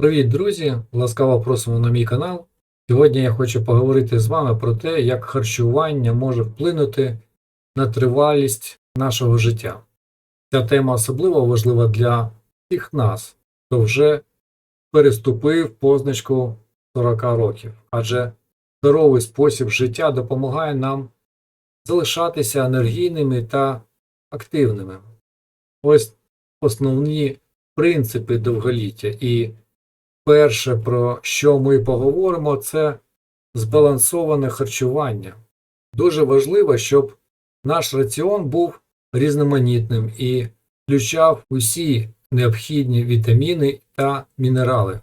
Привіт, друзі! Ласкаво просимо на мій канал. Сьогодні я хочу поговорити з вами про те, як харчування може вплинути на тривалість нашого життя. Ця тема особливо важлива для всіх нас, хто вже переступив позначку 40 років, адже здоровий спосіб життя допомагає нам залишатися енергійними та активними. Ось основні принципи довголіття. І перше, про що ми поговоримо, це збалансоване харчування. Дуже важливо, щоб наш раціон був різноманітним і включав усі необхідні вітаміни та мінерали.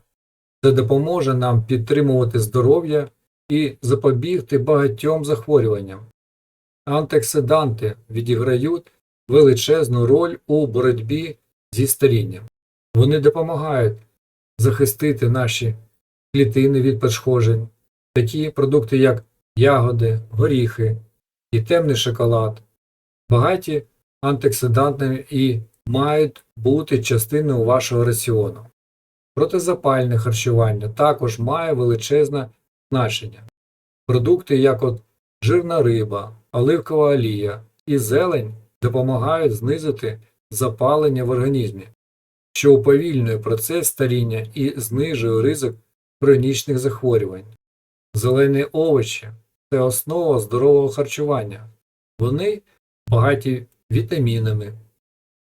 Це допоможе нам підтримувати здоров'я і запобігти багатьом захворюванням. Антиоксиданти відіграють величезну роль у боротьбі зі старінням. Вони допомагають захистити наші клітини від пошкоджень, такі продукти, як ягоди, горіхи і темний шоколад, багаті антиоксидантами і мають бути частиною вашого раціону. Протизапальне харчування також має величезне значення. Продукти, як от жирна риба, оливкова олія і зелень допомагають знизити запалення в організмі, що уповільнює процес старіння і знижує ризик хронічних захворювань. Зелені овочі це основа здорового харчування. Вони багаті вітамінами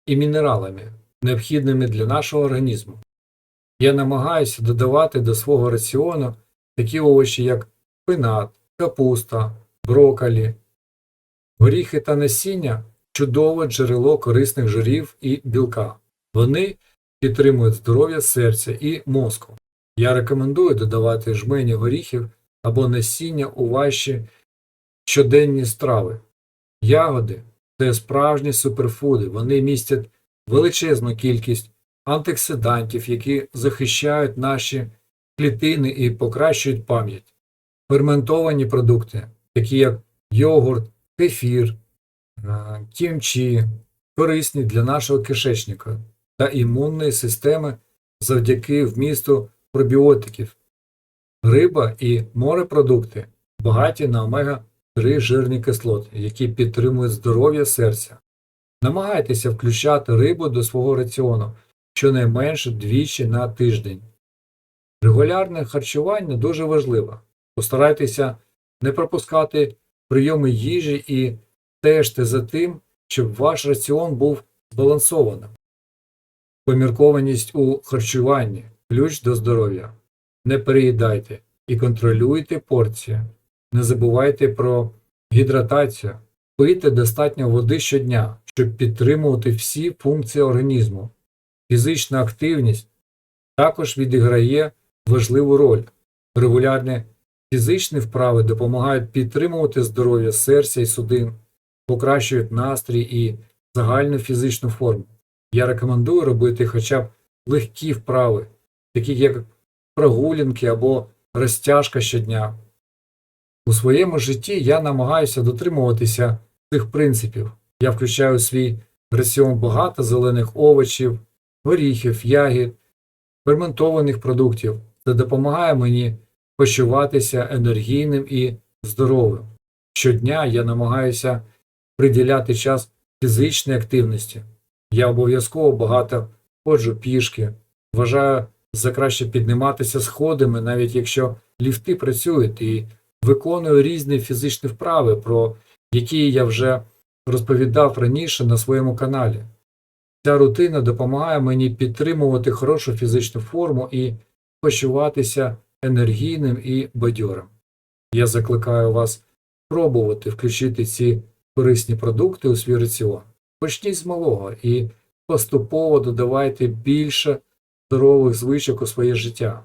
і мінералами, необхідними для нашого організму. Я намагаюся додавати до свого раціону такі овочі, як пинат, капуста, брокколі, горіхи та насіння чудове джерело корисних жирів і білка. Вони підтримують здоров'я серця і мозку. Я рекомендую додавати жмені горіхів або насіння у ваші щоденні страви. Ягоди це справжні суперфуди, вони містять величезну кількість антиоксидантів, які захищають наші клітини і покращують пам'ять. Ферментовані продукти, такі як йогурт, кефір, кімчі, корисні для нашого кишечника та імунної системи завдяки вмісту пробіотиків. Риба і морепродукти багаті на омега-3 жирні кислоти, які підтримують здоров'я серця. Намагайтеся включати рибу до свого раціону щонайменше двічі на тиждень. Регулярне харчування дуже важливо. Постарайтеся не пропускати прийоми їжі і стежте за тим, щоб ваш раціон був збалансованим. Поміркованість у харчуванні ключ до здоров'я. Не переїдайте і контролюйте порції. Не забувайте про гідратацію. Пийте достатньо води щодня, щоб підтримувати всі функції організму. Фізична активність також відіграє важливу роль. Регулярні фізичні вправи допомагають підтримувати здоров'я серця і судин, покращують настрій і загальну фізичну форму. Я рекомендую робити хоча б легкі вправи, такі як прогулянки або розтяжка щодня. У своєму житті я намагаюся дотримуватися цих принципів. Я включаю свій раціон багато зелених овочів, горіхів, ягід, ферментованих продуктів. Це допомагає мені почуватися енергійним і здоровим. Щодня я намагаюся приділяти час фізичній активності. Я обов'язково багато ходжу пішки, вважаю за краще підніматися сходами, навіть якщо ліфти працюють, і виконую різні фізичні вправи, про які я вже розповідав раніше на своєму каналі. Ця рутина допомагає мені підтримувати хорошу фізичну форму і почуватися енергійним і бадьорим. Я закликаю вас пробувати включити ці корисні продукти у свій раціон. Почніть з малого і поступово додавайте більше здорових звичок у своє життя.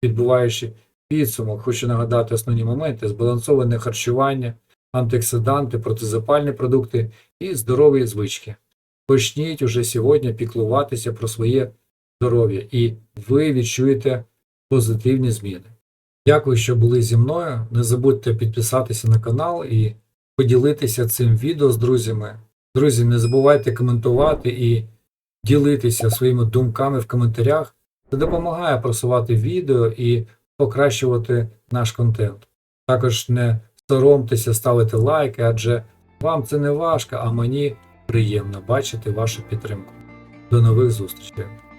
Підбуваючи підсумок, хочу нагадати основні моменти: збалансоване харчування, антиоксиданти, протизапальні продукти і здорові звички. Почніть уже сьогодні піклуватися про своє здоров'я, і ви відчуєте позитивні зміни. Дякую, що були зі мною. Не забудьте підписатися на канал і поділитися цим відео з друзями. Друзі, не забувайте коментувати і ділитися своїми думками в коментарях. Це допомагає просувати відео і покращувати наш контент. Також не соромтеся ставити лайки, адже вам це не важко, а мені приємно бачити вашу підтримку. До нових зустрічей!